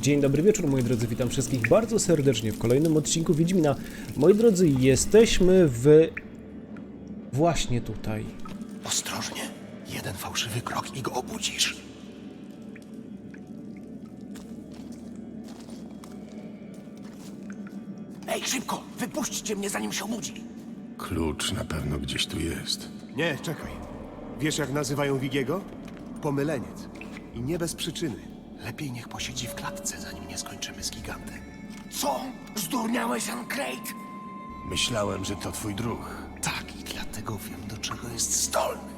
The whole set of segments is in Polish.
Dzień dobry wieczór moi drodzy, witam wszystkich bardzo serdecznie w kolejnym odcinku Wiedźmina. Moi drodzy, jesteśmy w... właśnie tutaj. Ostrożnie. Jeden fałszywy krok i go obudzisz. Ej, szybko! Wypuśćcie mnie, zanim się obudzi! Klucz na pewno gdzieś tu jest. Nie, czekaj. Wiesz, jak nazywają Wigiego? Pomyleniec. I nie bez przyczyny. Lepiej niech posiedzi w klatce, zanim nie skończymy z gigantem. Co? Zdurniałeś, Ancrate? Myślałem, że to twój druh. Tak, i dlatego wiem, do czego jest zdolny.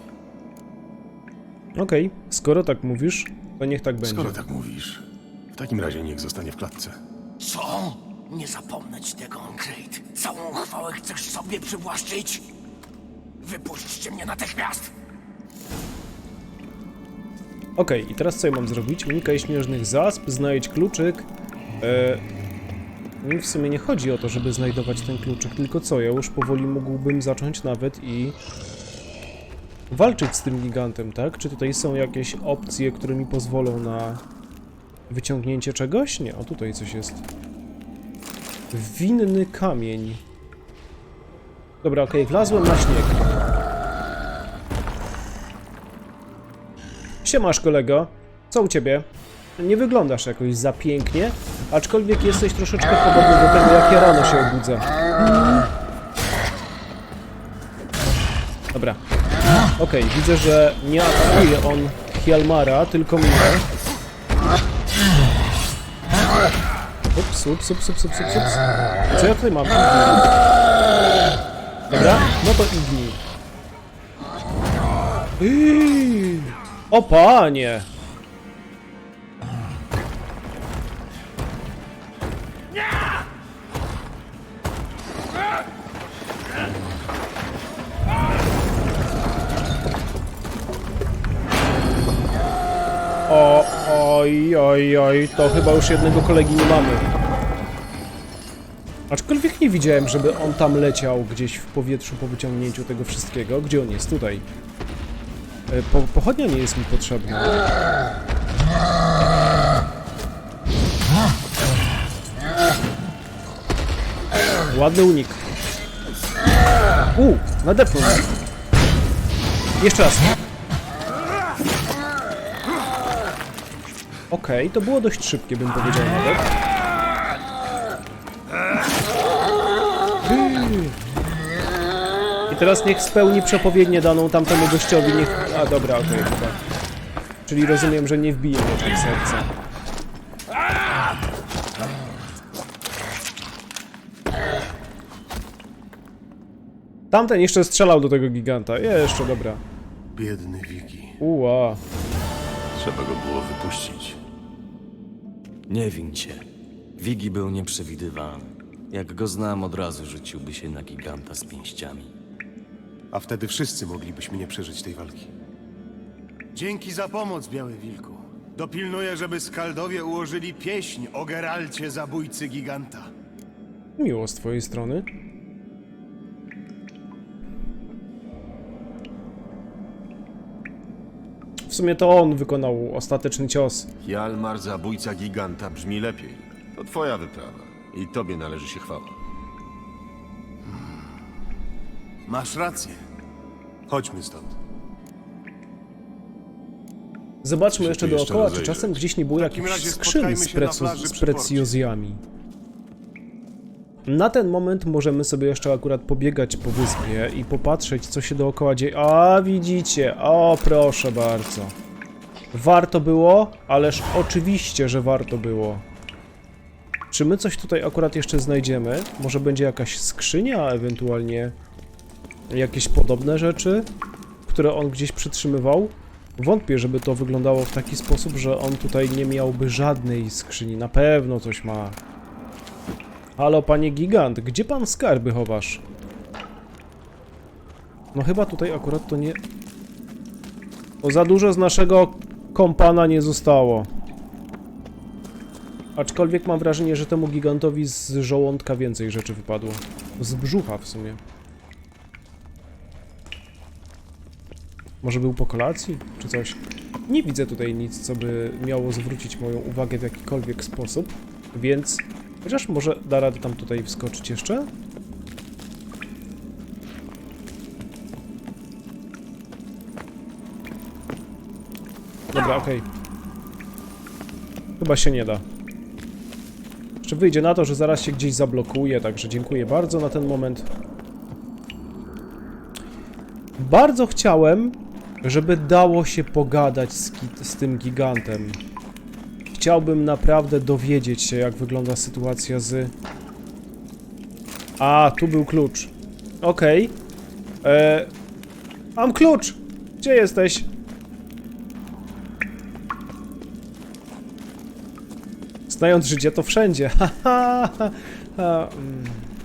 Okej, skoro tak mówisz, to niech tak będzie. Skoro tak mówisz, w takim razie niech zostanie w klatce. Co? Nie zapomnę ci tego, Ancrate. Całą chwałę chcesz sobie przywłaszczyć? Wypuśćcie mnie natychmiast! Okej, i teraz co ja mam zrobić? Unikaj śnieżnych zasp, znajdź kluczyk. E... Mi w sumie nie chodzi o to, żeby znajdować ten kluczyk, tylko co, ja już powoli mógłbym zacząć nawet i... walczyć z tym gigantem, tak? Czy tutaj są jakieś opcje, które mi pozwolą na wyciągnięcie czegoś? Nie, o tutaj coś jest. Winny kamień. Dobra, okej, wlazłem na śnieg. Siemasz kolego, co u ciebie? Nie wyglądasz jakoś za pięknie, aczkolwiek jesteś troszeczkę podobny do tego, jak ja rano się obudzę. Dobra. Okej, widzę, że nie atakuje on Hjalmara, tylko mnie. Ups, ups, ups, ups, ups, ups. Co ja tutaj mam? Dobra, no to ignij. O panie! O, oj, oj, oj, to chyba już jednego kolegi nie mamy. Aczkolwiek nie widziałem, żeby on tam leciał gdzieś w powietrzu po wyciągnięciu tego wszystkiego. Gdzie on jest? Tutaj. E, Po, pochodnia nie jest mi potrzebna. Ładny unik. U, nadepnął. Jeszcze raz. Okej, to było dość szybkie, bym powiedział nawet. Teraz niech spełni przepowiednię daną tamtemu gościowi, niech... A dobra, okej, chyba. Czyli rozumiem, że nie wbije mnie w serce. Tamten jeszcze strzelał do tego giganta. Jeszcze, dobra. Biedny Wigi. Uła. Trzeba go było wypuścić. Nie win się. Wigi był nieprzewidywalny. Jak go znam, od razu rzuciłby się na giganta z pięściami. A wtedy wszyscy moglibyśmy nie przeżyć tej walki. Dzięki za pomoc, Biały Wilku. Dopilnuję, żeby Skaldowie ułożyli pieśń o Geralcie, zabójcy giganta. Miło z twojej strony. W sumie to on wykonał ostateczny cios. Jalmar, zabójca giganta, brzmi lepiej. To twoja wyprawa. I tobie należy się chwała. Masz rację. Chodźmy stąd. Zobaczmy jeszcze jeszcze dookoła, czy rozejrzeć. czasem gdzieś nie było takim jakichś razie skrzyń spotkajmy z, się na plaży z przy precjozjami. Na ten moment możemy sobie jeszcze akurat pobiegać po wyspie i popatrzeć, co się dookoła dzieje. A, widzicie, o proszę bardzo. Warto było? Ależ oczywiście, że warto było. Czy my coś tutaj akurat jeszcze znajdziemy? Może będzie jakaś skrzynia, a ewentualnie jakieś podobne rzeczy, które on gdzieś przytrzymywał? Wątpię, żeby to wyglądało w taki sposób, że on tutaj nie miałby żadnej skrzyni. Na pewno coś ma. Halo, panie gigant, gdzie pan skarby chowasz? No chyba tutaj akurat to nie... Bo za dużo z naszego kompana nie zostało. Aczkolwiek mam wrażenie, że temu gigantowi z żołądka więcej rzeczy wypadło. Z brzucha w sumie. Może był po kolacji, czy coś? Nie widzę tutaj nic, co by miało zwrócić moją uwagę w jakikolwiek sposób, więc... Chociaż może da radę tam tutaj wskoczyć jeszcze? Dobra, okej. Chyba się nie da. Jeszcze wyjdzie na to, że zaraz się gdzieś zablokuje, także dziękuję bardzo na ten moment. Bardzo chciałem, żeby dało się pogadać z, z tym gigantem. Chciałbym naprawdę dowiedzieć się, jak wygląda sytuacja z... A, tu był klucz. Okej. E, Mam klucz! Gdzie jesteś? Znając życie, to wszędzie. Mm,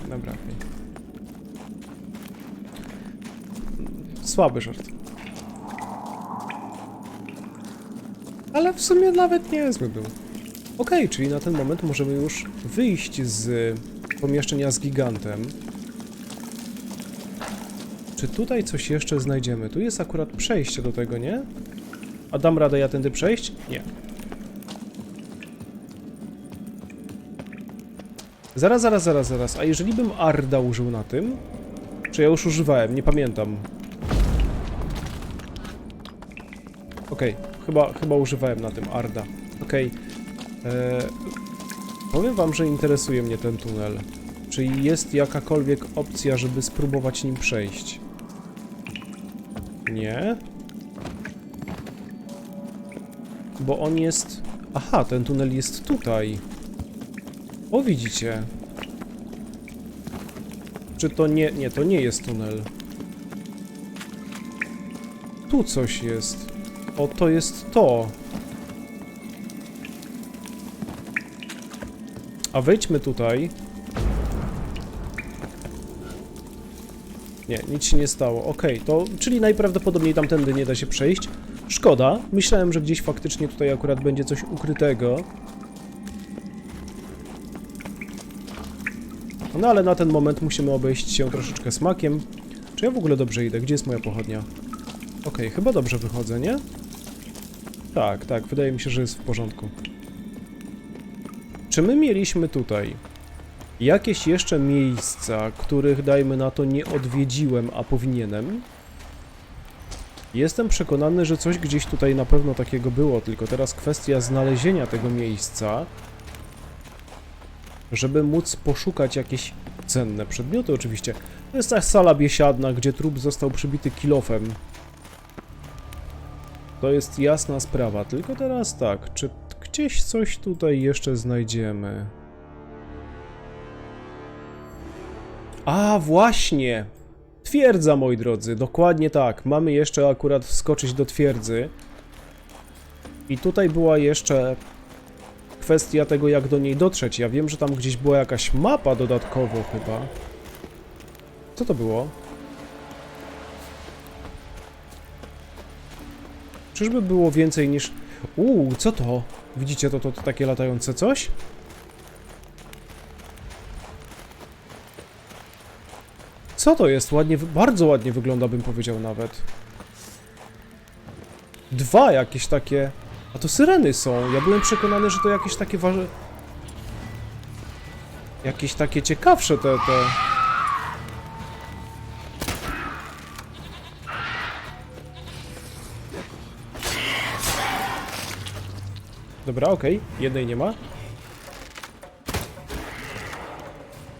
Dobra. Słaby żart. Ale w sumie nawet niezły był. Okej, czyli na ten moment możemy już wyjść z pomieszczenia z gigantem. Czy tutaj coś jeszcze znajdziemy? Tu jest akurat przejście do tego, nie? A dam radę ja tędy przejść? Nie. Zaraz, zaraz, zaraz, zaraz. A jeżeli bym Arda użył na tym? Czy ja już używałem? Nie pamiętam. Okej, chyba, chyba używałem na tym Arda. Okej. Eee, Powiem wam, że interesuje mnie ten tunel. Czy jest jakakolwiek opcja, żeby spróbować nim przejść? Nie. Bo on jest... Aha, ten tunel jest tutaj. O, widzicie. Czy to nie... Nie, to nie jest tunel. Tu coś jest. O, to jest to. A wejdźmy tutaj. Nie, nic się nie stało. Okej, to... Czyli najprawdopodobniej tamtędy nie da się przejść. Szkoda. Myślałem, że gdzieś faktycznie tutaj akurat będzie coś ukrytego. No ale na ten moment musimy obejść się troszeczkę smakiem. Czy ja w ogóle dobrze idę? Gdzie jest moja pochodnia? Okej, chyba dobrze wychodzę, nie? Tak, tak, wydaje mi się, że jest w porządku. Czy my mieliśmy tutaj jakieś jeszcze miejsca, których dajmy na to nie odwiedziłem, a powinienem? Jestem przekonany, że coś gdzieś tutaj na pewno takiego było, tylko teraz kwestia znalezienia tego miejsca, żeby móc poszukać jakieś cenne przedmioty oczywiście. To jest ta sala biesiadna, gdzie trup został przybity kilofem. To jest jasna sprawa, tylko teraz tak, czy gdzieś coś tutaj jeszcze znajdziemy? A, właśnie! Twierdza, moi drodzy, dokładnie tak. Mamy jeszcze akurat wskoczyć do twierdzy. I tutaj była jeszcze kwestia tego, jak do niej dotrzeć. Ja wiem, że tam gdzieś była jakaś mapa dodatkowo chyba. Co to było? Czyżby było więcej niż... Uuu, co to? Widzicie to, to, to takie latające coś? Co to jest? Ładnie, bardzo ładnie wygląda, bym powiedział nawet. Dwa jakieś takie... A to syreny są. Ja byłem przekonany, że to jakieś takie waże... Jakieś takie ciekawsze te... te... Dobra, okej. Jednej nie ma.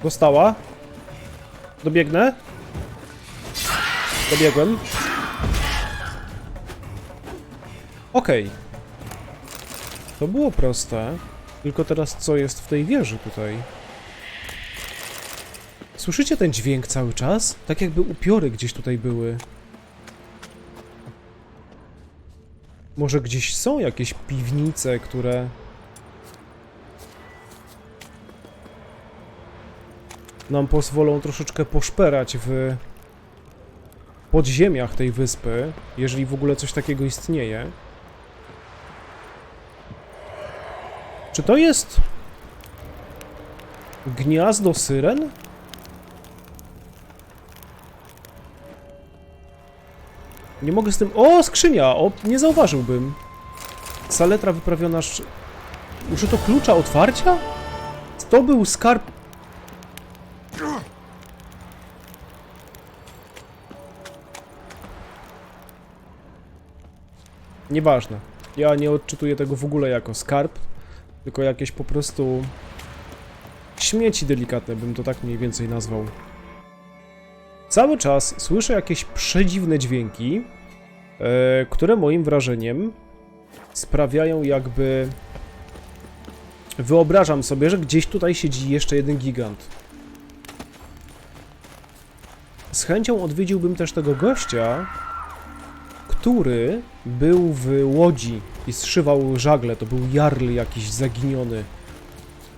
Dostała. Dobiegnę. Dobiegłem. Okej. To było proste. Tylko teraz co jest w tej wieży tutaj? Słyszycie ten dźwięk cały czas? Tak jakby upiory gdzieś tutaj były. Może gdzieś są jakieś piwnice, które... nam pozwolą troszeczkę poszperać w podziemiach tej wyspy, jeżeli w ogóle coś takiego istnieje. Czy to jest gniazdo syren? Nie mogę z tym... O, skrzynia! O, nie zauważyłbym. Saletra wyprawiona... Sz... Użyto klucza otwarcia? To był skarb... Nieważne. Ja nie odczytuję tego w ogóle jako skarb, tylko jakieś po prostu śmieci delikatne, bym to tak mniej więcej nazwał. Cały czas słyszę jakieś przedziwne dźwięki, e, które moim wrażeniem sprawiają jakby... Wyobrażam sobie, że gdzieś tutaj siedzi jeszcze jeden gigant. Z chęcią odwiedziłbym też tego gościa, który był w łodzi i zszywał żagle. To był jarl jakiś zaginiony.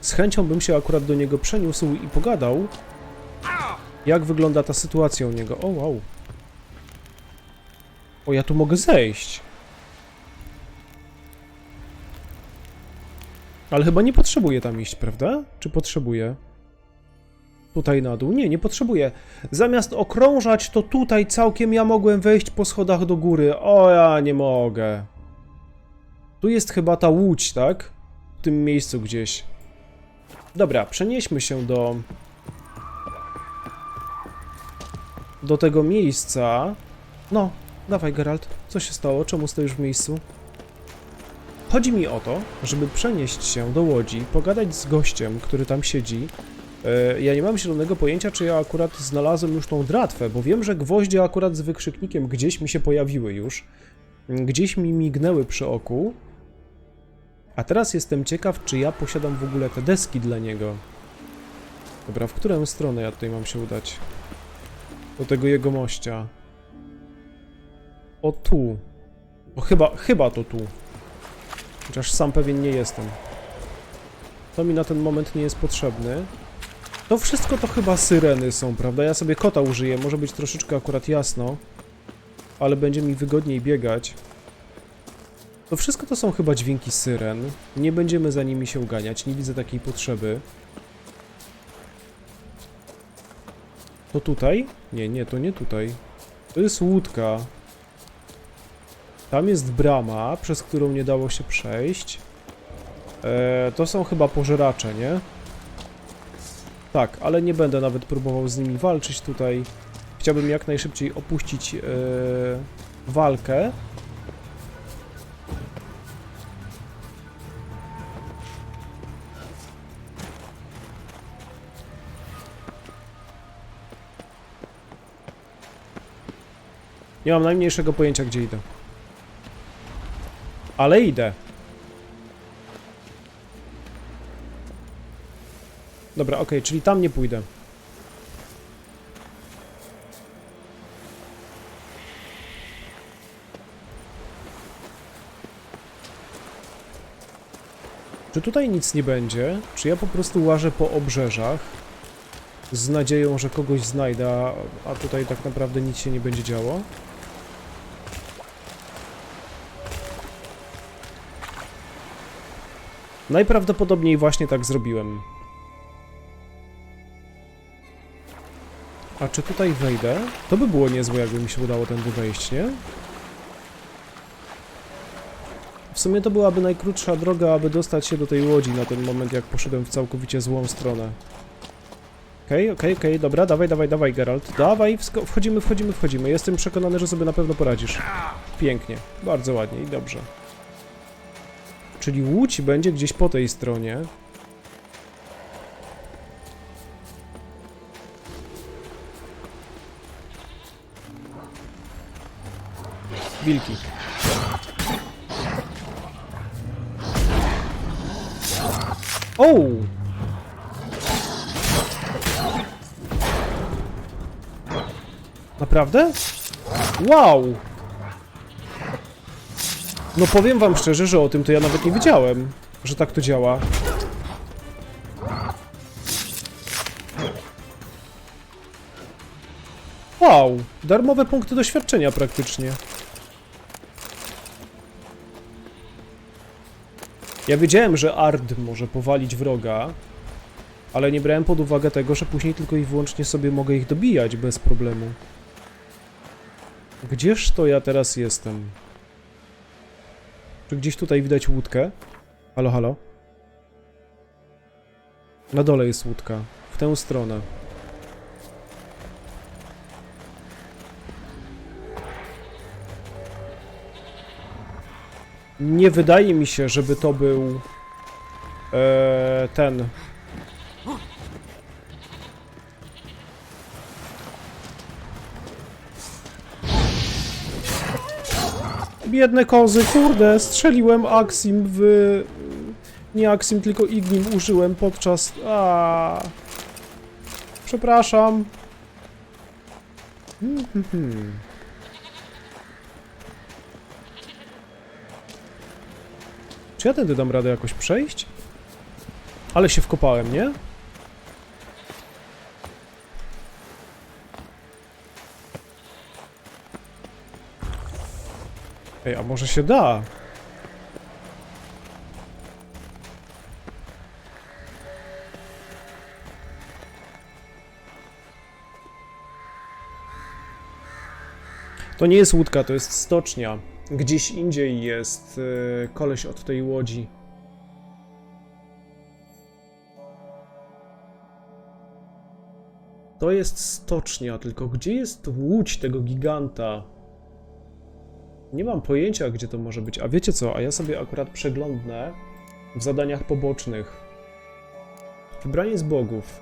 Z chęcią bym się akurat do niego przeniósł i pogadał, jak wygląda ta sytuacja u niego. O, wow. O, ja tu mogę zejść. Ale chyba nie potrzebuję tam iść, prawda? Czy potrzebuję? Tutaj na dół? Nie, nie potrzebuję. Zamiast okrążać, to tutaj całkiem ja mogłem wejść po schodach do góry. O, ja nie mogę. Tu jest chyba ta łódź, tak? W tym miejscu gdzieś. Dobra, przenieśmy się do... Do tego miejsca. No, dawaj Geralt. Co się stało? Czemu stoisz w miejscu? Chodzi mi o to, żeby przenieść się do łodzi, pogadać z gościem, który tam siedzi. E, Ja nie mam zielonego pojęcia, czy ja akurat znalazłem już tą dratwę, bo wiem, że gwoździe akurat z wykrzyknikiem gdzieś mi się pojawiły już. Gdzieś mi mignęły przy oku. A teraz jestem ciekaw, czy ja posiadam w ogóle te deski dla niego. Dobra, w którą stronę ja tutaj mam się udać? Do tego jego mościa. O tu. O chyba, chyba to tu. Chociaż sam pewien nie jestem. To mi na ten moment nie jest potrzebny. To wszystko to chyba syreny są, prawda? Ja sobie kota użyję, może być troszeczkę akurat jasno. Ale będzie mi wygodniej biegać. To wszystko to są chyba dźwięki syren. Nie będziemy za nimi się uganiać, nie widzę takiej potrzeby. To tutaj? Nie, nie, to nie tutaj. To jest łódka. Tam jest brama, przez którą nie dało się przejść. Eee, to są chyba pożeracze, nie? Tak, ale nie będę nawet próbował z nimi walczyć tutaj. Chciałbym jak najszybciej opuścić eee, walkę. Nie mam najmniejszego pojęcia, gdzie idę. Ale idę. Dobra, okej, czyli tam nie pójdę. Czy tutaj nic nie będzie? Czy ja po prostu łażę po obrzeżach z nadzieją, że kogoś znajdę, a tutaj tak naprawdę nic się nie będzie działo? Najprawdopodobniej właśnie tak zrobiłem. A czy tutaj wejdę? To by było niezłe, jakby mi się udało tędy wejść, nie? W sumie to byłaby najkrótsza droga, aby dostać się do tej łodzi na ten moment, jak poszedłem w całkowicie złą stronę. Okej, okej, okej, dobra, dawaj, dawaj, dawaj, Geralt. Dawaj, wchodzimy, wchodzimy, wchodzimy. Jestem przekonany, że sobie na pewno poradzisz. Pięknie, bardzo ładnie i dobrze. Czyli łódź będzie gdzieś po tej stronie. Wilki. O! Naprawdę? Wow! No powiem wam szczerze, że o tym to ja nawet nie wiedziałem, że tak to działa. Wow, darmowe punkty doświadczenia praktycznie. Ja wiedziałem, że Ard może powalić wroga, ale nie brałem pod uwagę tego, że później tylko i wyłącznie sobie mogę ich dobijać bez problemu. Gdzież to ja teraz jestem? Czy gdzieś tutaj widać łódkę? Halo, halo? Na dole jest łódka. W tę stronę. Nie wydaje mi się, żeby to był e, ten. Biedne kozy, kurde, strzeliłem Axim w... Nie Axim, tylko Ignim użyłem podczas... A. Przepraszam. Hmm. Czy ja tędy dam radę jakoś przejść? Ale się wkopałem, nie? Ej, a może się da? To nie jest łódka, to jest stocznia. Gdzieś indziej jest yy, koleś od tej łodzi. To jest stocznia, tylko gdzie jest łódź tego giganta? Nie mam pojęcia, gdzie to może być. A wiecie co? A ja sobie akurat przeglądnę w zadaniach pobocznych. Wybranie z bogów.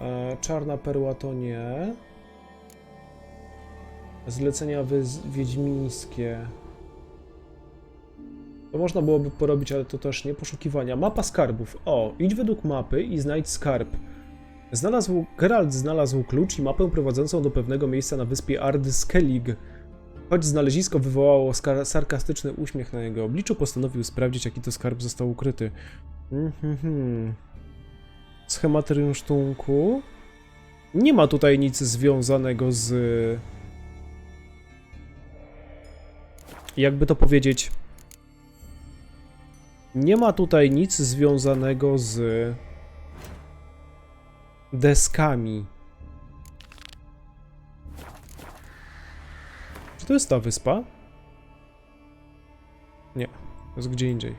E, czarna perła to nie. Zlecenia wiedźmińskie. To można byłoby porobić, ale to też nie. Poszukiwania. Mapa skarbów. O, idź według mapy i znajdź skarb. Znalazł, Geralt znalazł klucz i mapę prowadzącą do pewnego miejsca na wyspie Ardyskellig. Choć znalezisko wywołało sarkastyczny uśmiech na jego obliczu, postanowił sprawdzić, jaki to skarb został ukryty. Mhm. Schematy rynsztunku. Nie ma tutaj nic związanego z... Jakby to powiedzieć... Nie ma tutaj nic związanego z... Deskami. Czy to jest ta wyspa? Nie, to jest gdzie indziej.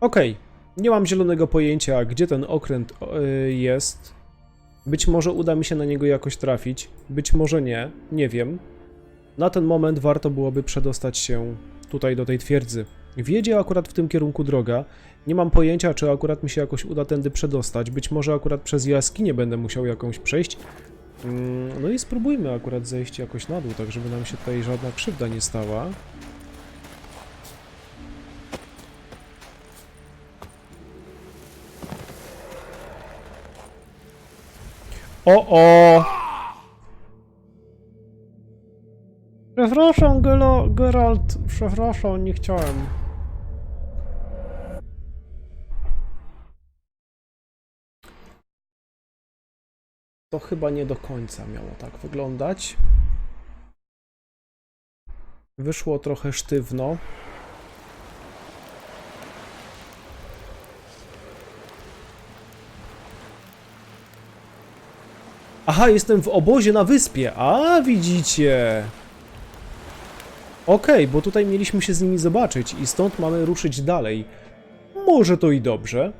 Okej, nie mam zielonego pojęcia, gdzie ten okręt y, jest. Być może uda mi się na niego jakoś trafić, być może nie, nie wiem. Na ten moment warto byłoby przedostać się tutaj do tej twierdzy. Wiedzie akurat w tym kierunku droga. Nie mam pojęcia, czy akurat mi się jakoś uda tędy przedostać. Być może akurat przez jaskinię będę musiał jakąś przejść. Mm, No i spróbujmy akurat zejść jakoś na dół, tak żeby nam się tutaj żadna krzywda nie stała. O, o! Przepraszam, Geralt, przepraszam, nie chciałem. To chyba nie do końca miało tak wyglądać. Wyszło trochę sztywno. Aha, jestem w obozie na wyspie. A, widzicie. Okej, bo tutaj mieliśmy się z nimi zobaczyć i stąd mamy ruszyć dalej. Może to i dobrze,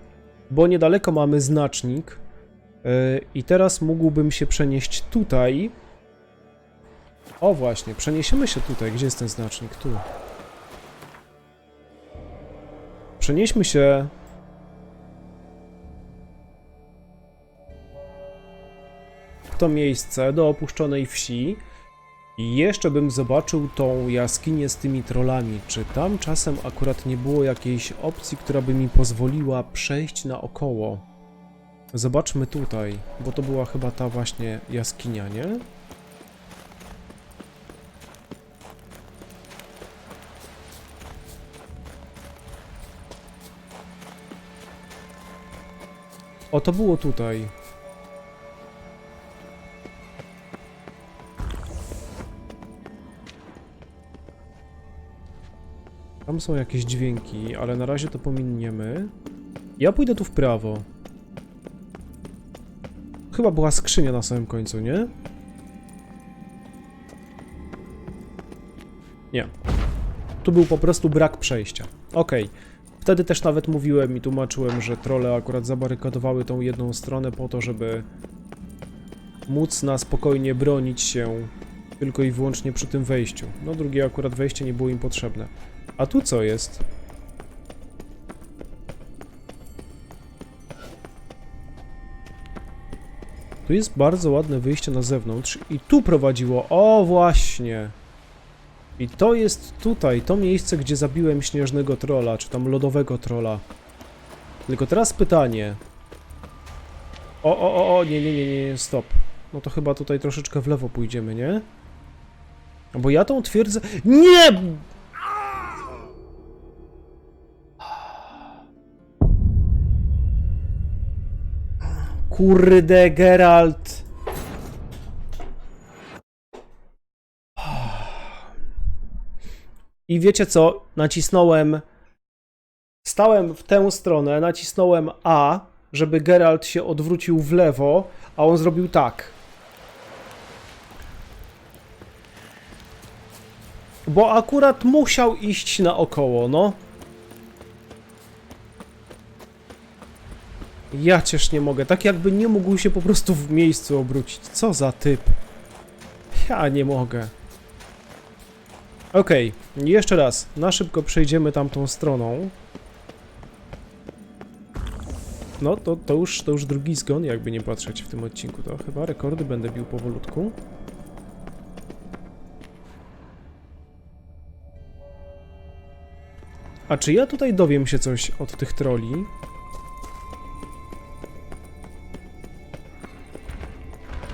bo niedaleko mamy znacznik. Yy, I teraz mógłbym się przenieść tutaj. O właśnie, przeniesiemy się tutaj. Gdzie jest ten znacznik? Tu. Przenieśmy się w to miejsce do opuszczonej wsi. I jeszcze bym zobaczył tą jaskinię z tymi trollami. Czy tam czasem akurat nie było jakiejś opcji, która by mi pozwoliła przejść naokoło? Zobaczmy tutaj, bo to była chyba ta właśnie jaskinia, nie? O, to było tutaj. Tam są jakieś dźwięki, ale na razie to pominiemy. Ja pójdę tu w prawo. Chyba była skrzynia na samym końcu, nie? Nie. Tu był po prostu brak przejścia. Okej. Okay. Wtedy też nawet mówiłem i tłumaczyłem, że trole akurat zabarykadowały tą jedną stronę po to, żeby móc na spokojnie bronić się tylko i wyłącznie przy tym wejściu. No drugie akurat wejście nie było im potrzebne. A tu co jest? Tu jest bardzo ładne wyjście na zewnątrz i tu prowadziło. O, właśnie. I to jest tutaj, to miejsce, gdzie zabiłem śnieżnego trola, czy tam lodowego trola. Tylko teraz pytanie. O, o, o, o, nie, nie, nie, nie, stop. No to chyba tutaj troszeczkę w lewo pójdziemy, nie? Bo ja tą twierdzę... Nie! Kurde, Geralt. I wiecie co? Nacisnąłem. Stałem w tę stronę, nacisnąłem A, żeby Geralt się odwrócił w lewo, a on zrobił tak. Bo akurat musiał iść naokoło, no. Ja cięż nie mogę. Tak jakby nie mógł się po prostu w miejscu obrócić. Co za typ. Ja nie mogę. Okej, jeszcze raz. Na szybko przejdziemy tamtą stroną. No, to, to, już, to już drugi zgon, jakby nie patrzeć w tym odcinku. To chyba rekordy będę bił powolutku. A czy ja tutaj dowiem się coś od tych troli?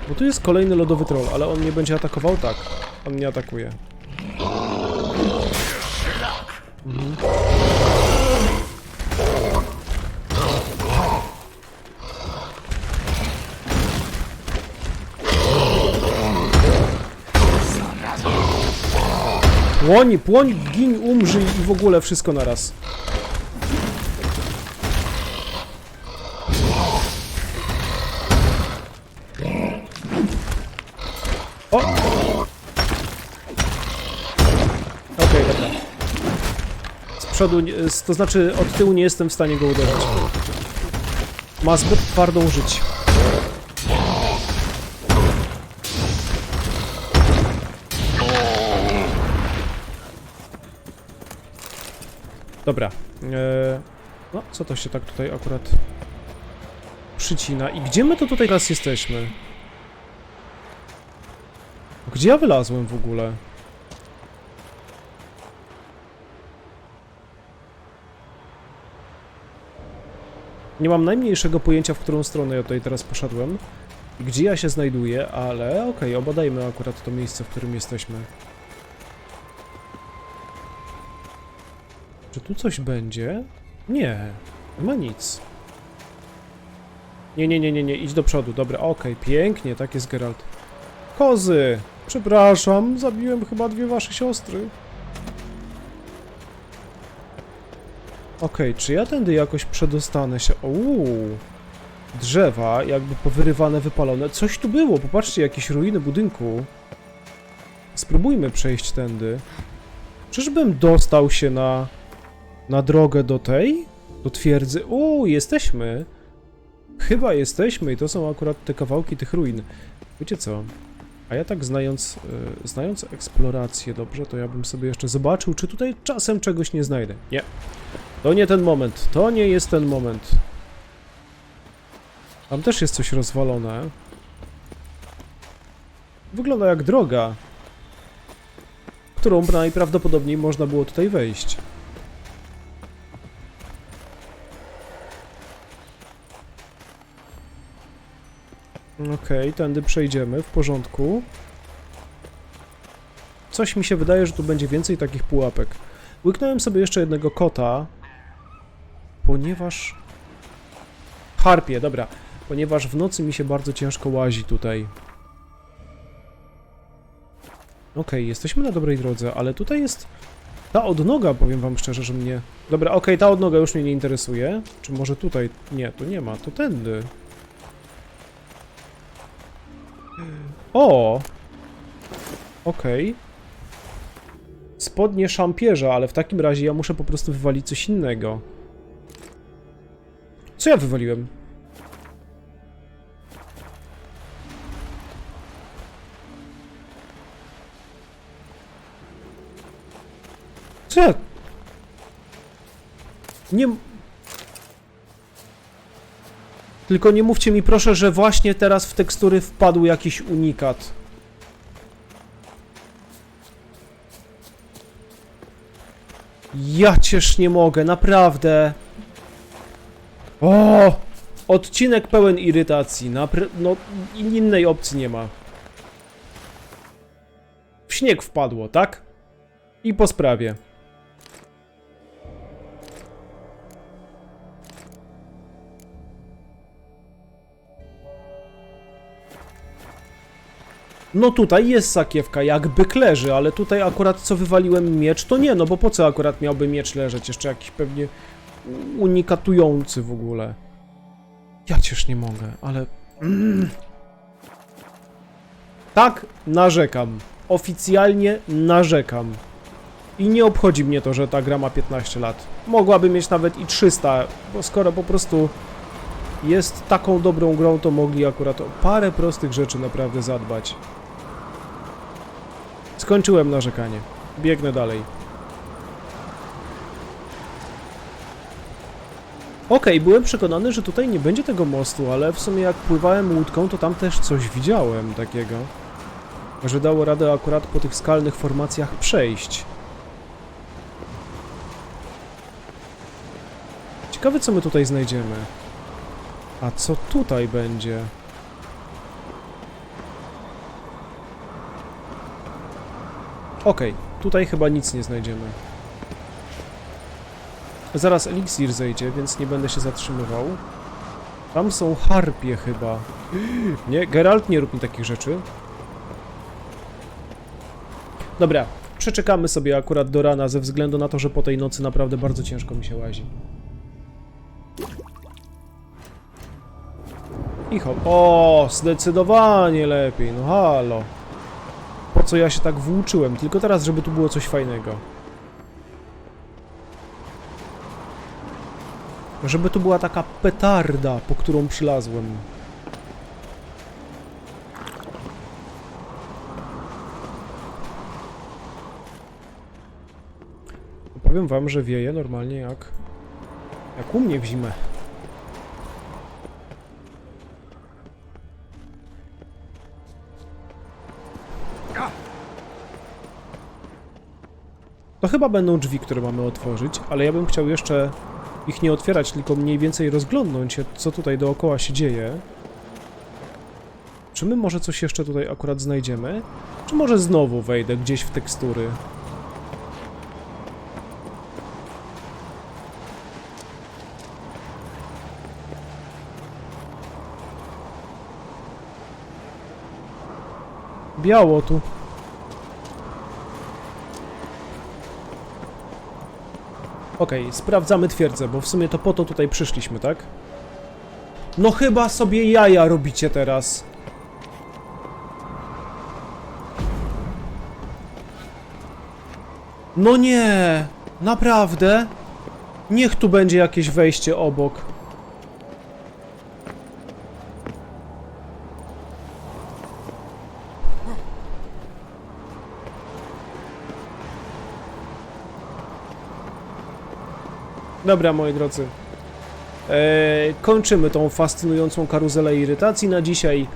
Bo tu jest kolejny lodowy troll, ale on mnie będzie atakował? Tak. On mnie atakuje. Mhm. Płoń, płoń, gin, umrzyj i w ogóle wszystko naraz. Przodu, to znaczy od tyłu nie jestem w stanie go uderzyć. Ma zbyt twardą żyć. Dobra. Eee, no, co to się tak tutaj akurat przycina? I gdzie my to tutaj teraz jesteśmy? Gdzie ja wylazłem w ogóle? Nie mam najmniejszego pojęcia, w którą stronę ja tutaj teraz poszedłem. Gdzie ja się znajduję, ale okej, obadajmy akurat to miejsce, w którym jesteśmy. Czy tu coś będzie? Nie, nie ma nic. Nie, nie, nie, nie, nie, idź do przodu, dobra, okej, pięknie, tak jest Geralt. Kozy! Przepraszam, zabiłem chyba dwie wasze siostry. Okej, czy ja tędy jakoś przedostanę się? Uuu, drzewa jakby powyrywane, wypalone. Coś tu było, popatrzcie, jakieś ruiny budynku. Spróbujmy przejść tędy. Czyżbym dostał się na, na drogę do tej? Do twierdzy? Uuu, jesteśmy. Chyba jesteśmy i to są akurat te kawałki tych ruin. Wiecie co? A ja tak znając, e, znając eksplorację dobrze, to ja bym sobie jeszcze zobaczył, czy tutaj czasem czegoś nie znajdę. Nie. To nie ten moment. To nie jest ten moment. Tam też jest coś rozwalone. Wygląda jak droga, którą najprawdopodobniej można było tutaj wejść. Okej, tędy przejdziemy, w porządku. Coś mi się wydaje, że tu będzie więcej takich pułapek. Łyknąłem sobie jeszcze jednego kota, ponieważ... Harpie, dobra. Ponieważ w nocy mi się bardzo ciężko łazi tutaj. Okej, jesteśmy na dobrej drodze, ale tutaj jest... Ta odnoga, powiem wam szczerze, że mnie... Dobra, okej, ta odnoga już mnie nie interesuje. Czy może tutaj... Nie, tu nie ma, to tędy. O! Okej. Spodnie szampierza, ale w takim razie ja muszę po prostu wywalić coś innego. Co ja wywaliłem? Co ja... Nie... Tylko nie mówcie mi proszę, że właśnie teraz w tekstury wpadł jakiś unikat. Ja cięż nie mogę, naprawdę. O! Odcinek pełen irytacji. Napr no, innej opcji nie ma. W śnieg wpadło, tak? I po sprawie. No tutaj jest sakiewka, jak byk leży, ale tutaj akurat co wywaliłem miecz, to nie, no bo po co akurat miałby miecz leżeć? Jeszcze jakiś pewnie unikatujący w ogóle. Ja cięż nie mogę, ale... Mm. Tak, narzekam. Oficjalnie narzekam. I nie obchodzi mnie to, że ta gra ma 15 lat. Mogłaby mieć nawet i 300, bo skoro po prostu jest taką dobrą grą, to mogli akurat o parę prostych rzeczy naprawdę zadbać. Skończyłem narzekanie. Biegnę dalej. Okej, byłem przekonany, że tutaj nie będzie tego mostu, ale w sumie jak pływałem łódką, to tam też coś widziałem takiego. Że dało radę akurat po tych skalnych formacjach przejść. Ciekawe, co my tutaj znajdziemy. A co tutaj będzie? Okej, tutaj chyba nic nie znajdziemy. Zaraz eliksir zejdzie, więc nie będę się zatrzymywał. Tam są harpie chyba. Nie, Geralt, nie rób mi takich rzeczy. Dobra, przeczekamy sobie akurat do rana, ze względu na to, że po tej nocy naprawdę bardzo ciężko mi się łazi. I hop. O, zdecydowanie lepiej, no halo. Po co ja się tak włóczyłem? Tylko teraz, żeby tu było coś fajnego. Żeby tu była taka petarda, po którą przylazłem. Powiem wam, że wieje normalnie jak... jak u mnie w zimę. To chyba będą drzwi, które mamy otworzyć, ale ja bym chciał jeszcze ich nie otwierać, tylko mniej więcej rozglądnąć się, co tutaj dookoła się dzieje. Czy my może coś jeszcze tutaj akurat znajdziemy? Czy może znowu wejdę gdzieś w tekstury? Biało tu. Okej, sprawdzamy twierdzę, bo w sumie to po to tutaj przyszliśmy, tak? No chyba sobie jaja robicie teraz. No nie, naprawdę? Niech tu będzie jakieś wejście obok. Dobra, moi drodzy. Eee, kończymy tą fascynującą karuzelę irytacji na dzisiaj.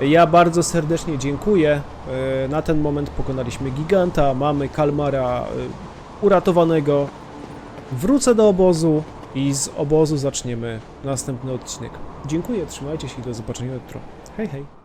Ja bardzo serdecznie dziękuję. Eee, na ten moment pokonaliśmy giganta, mamy kalmara e, uratowanego. Wrócę do obozu i z obozu zaczniemy następny odcinek. Dziękuję, trzymajcie się i do zobaczenia jutro. Hej, hej.